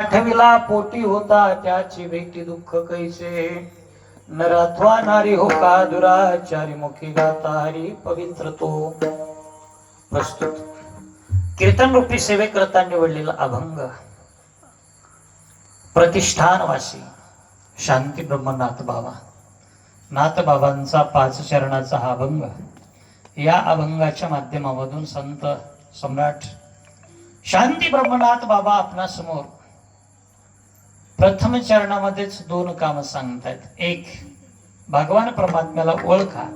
आठवीला पोटी होता त्याची भेटी दुःख कैसे? नराथवा नारी हो का दुराचारी मुखी गाता हरी पवित्र तो. प्रस्तुत. कीर्तन रूपी सेवेकरता निवडलेला अभंग. प्रतिष्ठानवासी शांती ब्रह्मनाथ बाबा. नाथ बाबांचा पाच चरणाचा हा अभंग. या अभंगाच्या माध्यमामधून संत सम्राट शांती ब्रह्मनाथ बाबा आपणासमोर समोर प्रथम चरणामध्येच दोन काम सांगतायत. एक भगवान परमात्म्याला ओळखा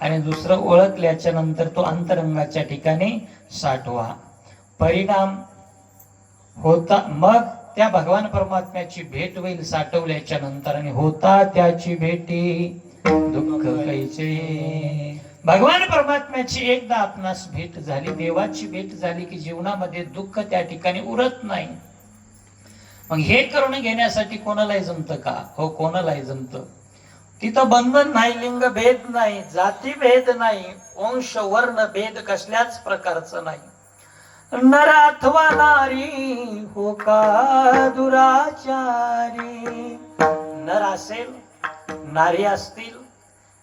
आणि दुसरं ओळखल्याच्या नंतर तो अंतरंगाच्या ठिकाणी साठवा. परिणाम होता मग त्या भगवान परमात्म्याची भेट होईल साठवल्याच्या नंतर आणि होता त्याची भेटी दुःख कैचे भगवान परमात्म्याची एकदा आपणास भेट झाली देवाची भेट झाली की जीवनामध्ये दुःख त्या ठिकाणी उरत नाही. मग हे करून घेण्यासाठी कोणालाही जमतं का? हो कोणालाही जमतं. तिथं बंधन नाही लिंग भेद नाही जाती भेद नाही वंश वर्ण भेद कसल्याच प्रकारचं नाही. नर अथवा नारी हो का दुराचारी? नर असेल नारी असतील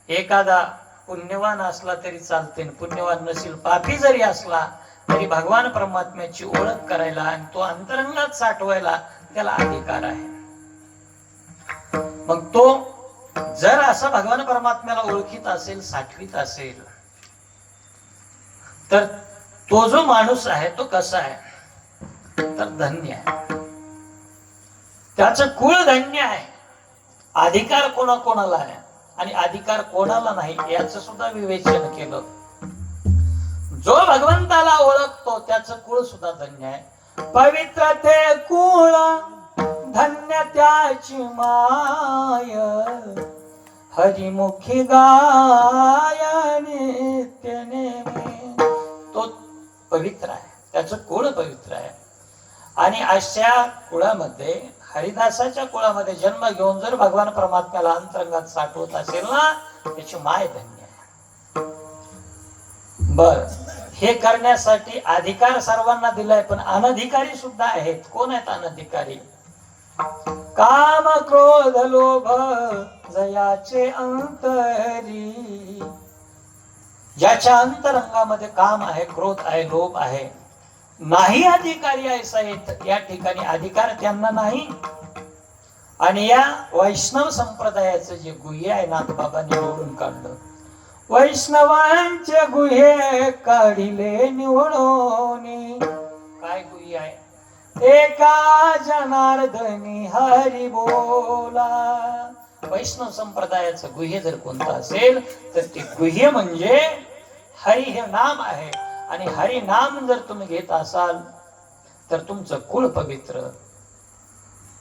एखादा पुण्यवान असला तरी चालते पुण्यवान नसेल पापी जरी असला तरी भगवान परमात्म्याची ओळख करायला आणि तो अंतरंगात साठवायला त्याला अधिकार आहे. मग तो जर असं भगवान परमात्म्याला ओळखीत असेल साठवीत असेल तर तो जो माणूस आहे तो कसा आहे? तर धन्य आहे. त्याच कुळ धन्य आहे. अधिकार कोणा कोणाला आहे? आणि अधिकार कोणाला नाही याच सुद्धा विवेचन केलं. जो भगवंताला ओळखतो त्याचं कुळ सुद्धा धन्य आहे. पवित्र ते कुळ धन्य त्याची माय. हरिमुखी गाय नित्य तो पवित्र आहे. त्याचं कुळ पवित्र आहे. आणि अशा कुळामध्ये हरिदासाच्या कुळामध्ये जन्म घेऊन जर भगवान परमात्म्याला अंतरंगात साठवत असेल ना त्याची माय धन्य आहे. बर. हे करण्यासाठी अधिकार सर्वांना दिलाय पण अनधिकारी सुद्धा आहेत. कोण आहेत अनधिकारी? काम क्रोध लोभ जयाचे अंतरी. ज्याच्या अंतरंगामध्ये काम आहे क्रोध आहे लोभ आहे नाही अधिकारी आहे आहेत या ठिकाणी अधिकार त्यांना नाही. आणि या वैष्णव संप्रदायाचं जे गुह्य आहे नाथबाबांनी निवडून काढलं. वैष्णवांचे गुहे काढिले निवडोनी. काय गुही आहे? एका जनार्दनी हरी बोला. वैष्णव संप्रदायाचं गुह्य जर कोणतं असेल तर ते गुह्य म्हणजे हरी हे नाम आहे. आणि हरी नाम जर तुम्ही घेत असाल तर तुमचं कुळ पवित्र.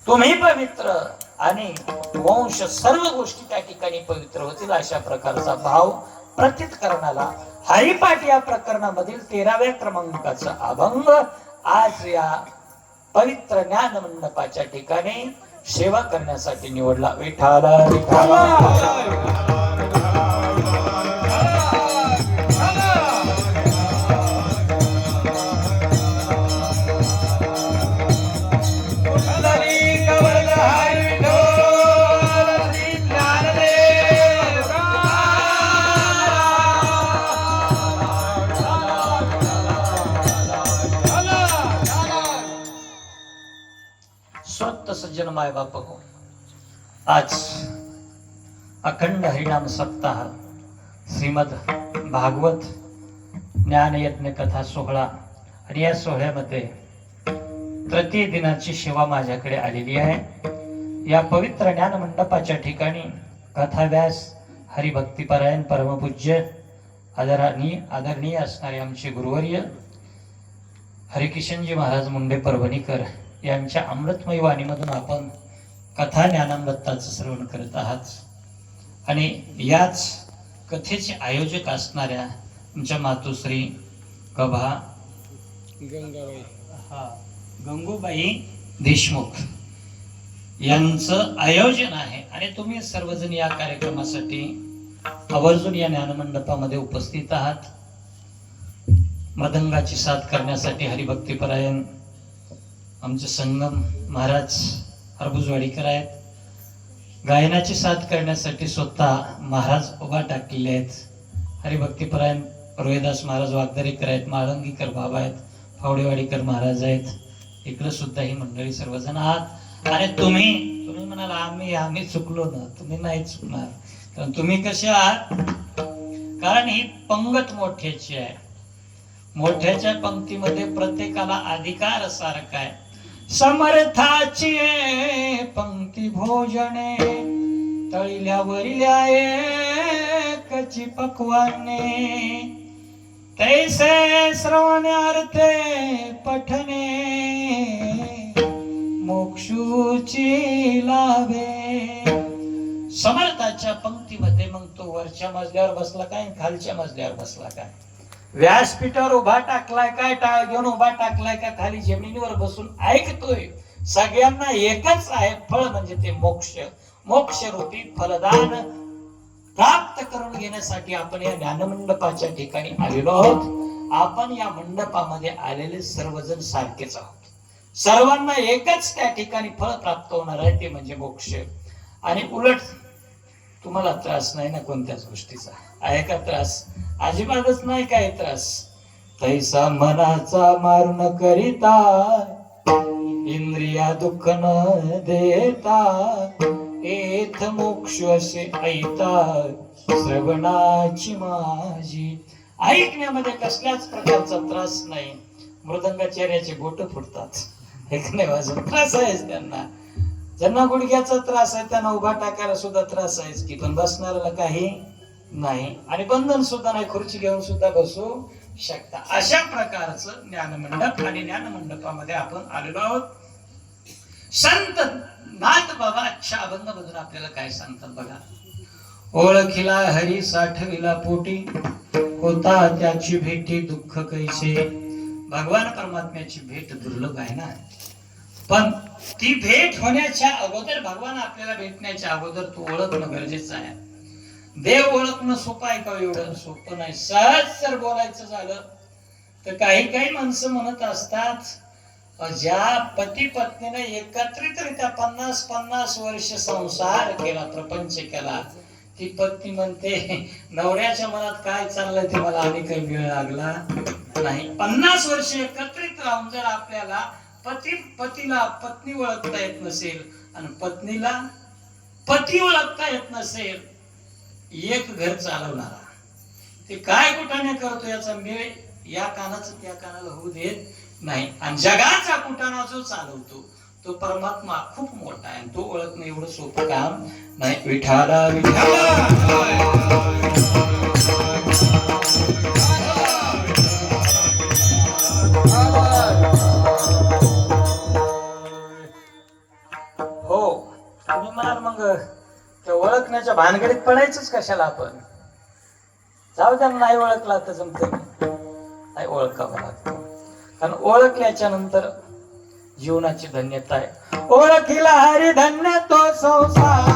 तुम्ही पवित्र. आणि वंश सर्व गोष्टी त्या ठिकाणी पवित्र होतील अशा प्रकारचा भाव प्रतीत करणारा हरिपाठ या प्रकरणामधील तेराव्या क्रमांकाचा अभंग आज या पवित्र ज्ञान मंडपाच्या ठिकाणी सेवा करण्यासाठी निवडला. विठाला स्वत सज्जन माय बाप को आज अखंड हरिनाम सप्ताह श्रीमद भागवत ज्ञानयज्ञ कथा सोहळा आणि या सोहळ्यामध्ये तृतीय दिनाची सेवा माझ्याकडे आलेली आहे. या पवित्र ज्ञान मंडपाच्या ठिकाणी कथाव्यास हरिभक्तीपरायण परमपूज्य आदरणीय आदरणीय असणारे आमचे गुरुवर्य हरिकिशनजी महाराज मुंडे परभणीकर यांच्या अमृतमय वाणीमधून आपण कथा ज्ञानामृताचं श्रवण करत आहात. आणि याच कथेचे आयोजक असणाऱ्या आमच्या मातोश्री कभा गंगाबाई हा गंगूबाई देशमुख यांचं आयोजन आहे. आणि तुम्ही सर्वजण या कार्यक्रमासाठी आवर्जून या ज्ञानमंडपामध्ये उपस्थित आहात. मदंगाची साथ करण्यासाठी हरिभक्तीपरायण आमचे संगम महाराज हरबुजवाडीकर आहेत. गायनाची साथ करण्यासाठी स्वतः महाराज उभा टाकलेले आहेत. हरिभक्तीपरायण रोहिदास महाराज वागदरेकर आहेत माळंगीकर बाबा आहेत फावडेवाडीकर महाराज आहेत. इकडे सुद्धा ही मंडळी सर्वजण आहात. आणि तुम्ही तुम्ही म्हणाल आम्ही आम्ही चुकलो ना. तुम्ही नाही चुकणार. कारण तुम्ही कसे आहात? कारण ही पंगत मोठ्याची आहे. मोठ्याच्या पंक्तीमध्ये प्रत्येकाला अधिकार सारखा आहे. समर्थाची पंक्ती भोजने तळील्या वरिल्या एकची पक्वाने. तैसे श्रवणार्थे पठने मोक्षूची लाभे. समर्थाच्या पंक्तीमध्ये मग तो वरच्या मजल्यावर बसला काय आणि खालच्या मजल्यावर बसला काय? व्यासपीठावर उभा टाकलाय काय टाळ घेऊन उभा टाकलाय का खाली जमिनीवर बसून ऐकतोय. सगळ्यांना एकच आहे फळ म्हणजे ते मोक्ष. मोक्ष रूपी फलदान प्राप्त करून घेण्यासाठी आपण या ज्ञानमंडपाच्या ठिकाणी आलेलो आहोत. आपण या मंडपामध्ये आलेले सर्वजण सारखेच आहोत. सर्वांना एकच त्या ठिकाणी फळ प्राप्त होणार आहे ते म्हणजे मोक्ष. आणि उलट तुम्हाला त्रास नाही ना कोणत्याच गोष्टीचा? आहे का त्रास? अजिबातच नाही काय त्रास. तैसा मनाचा मारून करिता इंद्रिया दुःख न देता एथ मोक्ष असे ऐता श्रवणाची माझी. ऐकण्यामध्ये कसल्याच प्रकारचा त्रास नाही. मृदंगाचार्याचे बोट फुटतात. ऐकणे माझा त्रास आहेच त्यांना. ज्यांना गुडघ्याचा त्रास आहे त्यांना उभा टाकायला सुद्धा त्रास आहेच की पण बसणाऱ्याला काही नाही. आणि बंधन सुद्धा नाही खुर्ची घेऊन सुद्धा बसू शकता. अशा प्रकारचं ज्ञानमंडप आणि ज्ञानमंडपामध्ये आपण आलेलो आहोत. संत नाथ बाबा अच्छा अभंगामधून आपल्याला काय सांगतात बघा. ओळखीला हरी साठविला पोटी होता त्याची भेटी दुःख कैसे? भगवान परमात्म्याची भेट दुर्लभ आहे ना? पण ती भेट होण्याच्या अगोदर भगवान आपल्याला भेटण्याच्या अगोदर तो ओळखणं गरजेचं आहे. देव ओळखणं सोपं आहे का? एवढं सोपं नाही. सहज जर बोलायचं झालं तर काही काही माणसं म्हणत असतात ज्या पती पत्नीने एकत्रितरित्या पन्नास पन्नास वर्ष संसार केला प्रपंच केला ती पत्नी म्हणते नवऱ्याच्या मनात काय चाललंय ते मला आणि काही वेळ लागला नाही. पन्नास वर्ष एकत्रित राहून जर आपल्याला पती पतीला पत्नी ओळखता येत नसेल आणि पत्नीला पती ओळखता येत नसेल एक घर चालवणारा. ते काय कुठाने करतो याचा मेळ या कानाचं त्या कानाला होऊ देत नाही. आणि जगाचा कुटाणा जो चालवतो तो परमात्मा खूप मोठा आहे. आणि तो ओळखणं एवढं सोपं काम नाही. विठाला विठाला ओळखण्याच्या भानगडीत पडायचंच कशाला आपण? जाऊ द्या नाही ओळखला तर जमत नाही ओळखावं लागतं कारण ओळखल्याच्या नंतर जीवनाची धन्यता आहे. ओळखीला हरी धन्य तो संसार.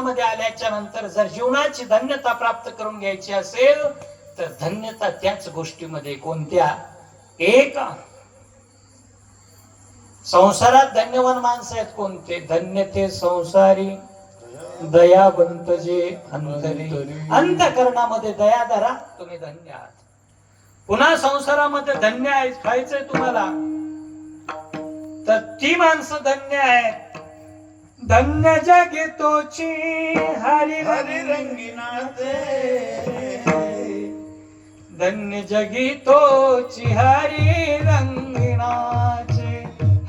जीवनामध्ये आल्याच्यानंतर जर जीवनाची धन्यता प्राप्त करून घ्यायची असेल तर धन्यता त्याच गोष्टीमध्ये कोणत्या? एक संसारात धन्यवान माणसं आहेत कोणते? धन्य ते संसारी दयावंत जे अंतरी. अंतकरणामध्ये दया धरा तुम्ही धन्य आहात. पुन्हा संसारामध्ये धन्य आहे व्हायचंय तुम्हाला. तर ती माणसं धन्य आहेत. धन्य जगतोची हरी हरी रंगिनाचे धन्य जगी हरी रंगिनाचे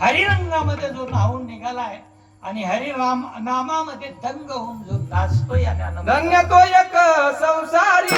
हरिरंगामध्ये जो नाहून निघालाय आणि हरिराम नामामध्ये दंग होऊन जो नाचतोय या आनंद धन्य तो एक संसारी